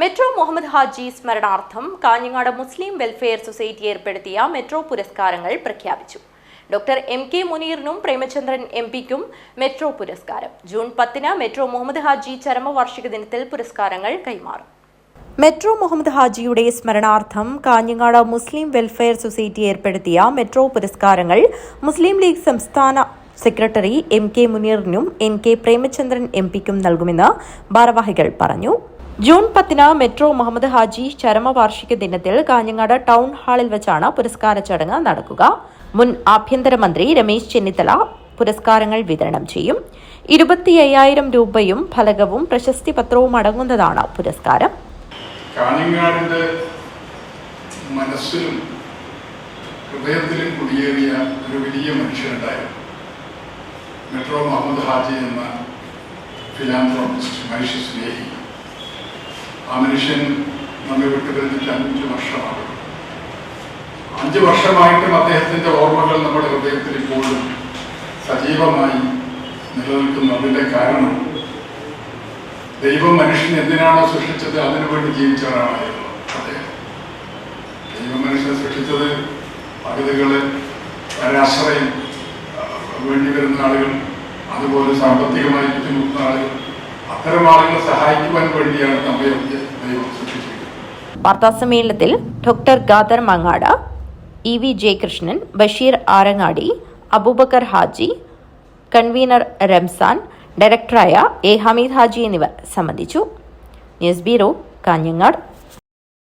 Metro Muhammad Haji സ്മരണാർത്ഥം Kanhangad Muslim welfare society ഏർപ്പെടുത്തിയ metro പുരസ്കാരങ്ങൾ പ്രഖ്യാപിച്ചു. ഡോക്ടർ എം കെ മുനീറിനും പ്രേമചന്ദ്രൻ എം പിക്കും മെട്രോ പുരസ്കാരം. ജൂൺ പത്തിന് മെട്രോ മുഹമ്മദ് ഹാജി ചരമവാർഷിക ദിനത്തിൽ പുരസ്കാരങ്ങൾ കൈമാറും. മെട്രോ മുഹമ്മദ് ഹാജിയുടെ സ്മരണാർത്ഥം കാഞ്ഞങ്ങാട് മുസ്ലിം വെൽഫെയർ സൊസൈറ്റി ഏർപ്പെടുത്തിയ മെട്രോ പുരസ്കാരങ്ങൾ മുസ്ലിം ലീഗ് സംസ്ഥാന സെക്രട്ടറി എം കെ മുനീറിനും എൻ കെ പ്രേമചന്ദ്രൻ എം പിക്കും നൽകുമെന്ന് ഭാരവാഹികൾ പറഞ്ഞു. ജൂൺ പത്തിന് മെട്രോ മുഹമ്മദ് ഹാജി ചരമവാർഷിക ദിനത്തിൽ കാഞ്ഞങ്ങാട് ടൗൺ ഹാളിൽ വെച്ചാണ് പുരസ്കാര ചടങ്ങ് നടക്കുക. മുൻ ആഭ്യന്തരമന്ത്രി രമേശ് ചെന്നിത്തല പുരസ്കാരങ്ങൾ വിതരണം ചെയ്യും. ഇരുപത്തി അയ്യായിരം രൂപയും ഫലകവും പ്രശസ്തി പത്രവും അടങ്ങുന്നതാണ് പുരസ്കാരം. കാഞ്ഞങ്ങാടിന്റെ മനസ്സിലും ഹൃദയത്തിലും കുടിയേറിയ ഒരു വലിയ മനുഷ്യനുണ്ടായിരുന്നു മെട്രോ മുഹമ്മദ് ഹാജി എന്ന ഫിലാന്ത്രോപിസ്റ്റ് മനുഷ്യ സ്നേഹി. ആ മനുഷ്യൻ നമ്മെ വിട്ടു വരുന്നിട്ട് അഞ്ച് വർഷമാണ് അഞ്ച് വർഷമായിട്ടും അദ്ദേഹത്തിന്റെ ഓർമ്മകൾ നമ്മുടെ ഹൃദയത്തിൽ ഇപ്പോഴും സജീവമായി നിലനിൽക്കുന്നു. അതിന്റെ കാരണം ദൈവം മനുഷ്യൻ എന്തിനാണോ സൃഷ്ടിച്ചത്? അതിനു വേണ്ടി ജീവിച്ച ഒരാളായിരുന്നു അദ്ദേഹം. ദൈവം മനുഷ്യനെ സൃഷ്ടിച്ചത് അഗതികൾ ഒരാശ്രയം ആ, വേണ്ടി വരുന്ന ആളുകൾ അതുപോലെ സാമ്പത്തികമായി ബുദ്ധിമുട്ടുന്ന ആളുകൾ. അത്തരം സഹായിക്കുവാൻ വേണ്ടിയാണ് ദൈവം സൃഷ്ടിച്ചിരിക്കുന്നത്. വാർത്താസമ്മേളനത്തിൽ doctor Gadar Mangada E V Jayakrishnan Basheer Arangadi Abubakar Haji convener Ramzan ഡയറക്ടറായ എ ഹമീദ് ഹാജി എന്നിവർ സംബന്ധിച്ചു. News bureau Kanhangad.